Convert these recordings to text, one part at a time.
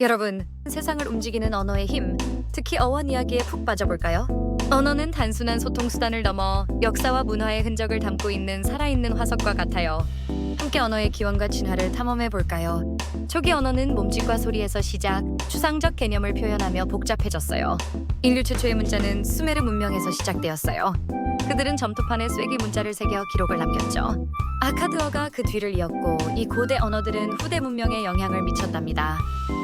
여러분, 세상을 움직이는 언어의 힘, 특히 어원 이야기에 푹 빠져볼까요? 언어는 단순한 소통 수단을 넘어 역사와 문화의 흔적을 담고 있는 살아있는 화석과 같아요. 함께 언어의 기원과 진화를 탐험해 볼까요? 초기 언어는 몸짓과 소리에서 시작, 추상적 개념을 표현하며 복잡해졌어요. 인류 최초의 문자는 수메르 문명에서 시작되었어요. 그들은 점토판에 쐐기 문자를 새겨 기록을 남겼죠. 아카드어가 그 뒤를 이었고 이 고대 언어들은 후대 문명에 영향을 미쳤답니다.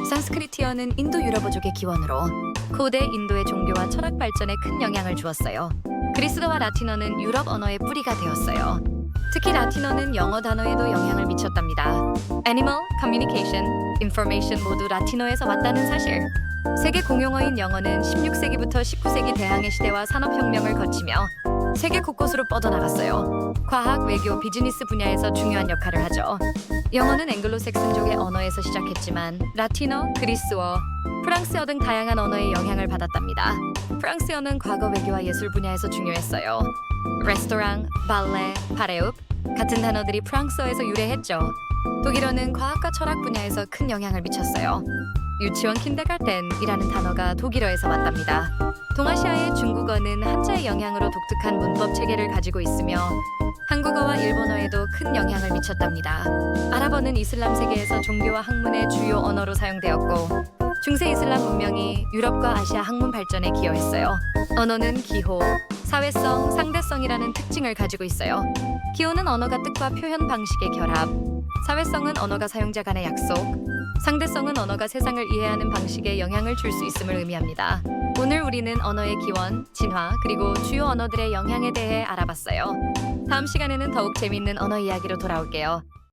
산스크리트어는 인도 유럽어족의 기원으로 고대 인도의 종교와 철학 발전에 큰 영향을 주었어요. 그리스어와 라틴어는 유럽 언어의 뿌리가 되었어요. 특히 라틴어는 영어 단어에도 영향을 미쳤답니다. Animal, Communication, Information 모두 라틴어에서 왔다는 사실. 세계 공용어인 영어는 16세기부터 19세기 대항해 시대와 산업혁명을 거치며 세계 곳곳으로 뻗어나갔어요. 과학, 외교, 비즈니스 분야에서 중요한 역할을 하죠. 영어는 앵글로색슨족의 언어에서 시작했지만 라틴어, 그리스어, 프랑스어 등 다양한 언어의 영향을 받았답니다. 프랑스어는 과거 외교와 예술 분야에서 중요했어요. 레스토랑, 발레, 파레웁 같은 단어들이 프랑스어에서 유래했죠. 독일어는 과학과 철학 분야에서 큰 영향을 미쳤어요. 유치원 킨더가텐이라는 단어가 독일어에서 왔답니다. 동아시아의 중국어는 한자의 영향으로 독특한 문법 체계를 가지고 있으며 한국어와 일본어에도 큰 영향을 미쳤답니다. 아랍어는 이슬람 세계에서 종교와 학문의 주요 언어로 사용되었고 중세 이슬람 문명이 유럽과 아시아 학문 발전에 기여했어요. 언어는 기호, 사회성, 상대성이라는 특징을 가지고 있어요. 기호는 언어가 뜻과 표현 방식의 결합, 사회성은 언어가 사용자 간의 약속, 상대성은 언어가 세상을 이해하는 방식에 영향을 줄 수 있음을 의미합니다. 오늘 우리는 언어의 기원, 진화, 그리고 주요 언어들의 영향에 대해 알아봤어요. 다음 시간에는 더욱 재밌는 언어 이야기로 돌아올게요.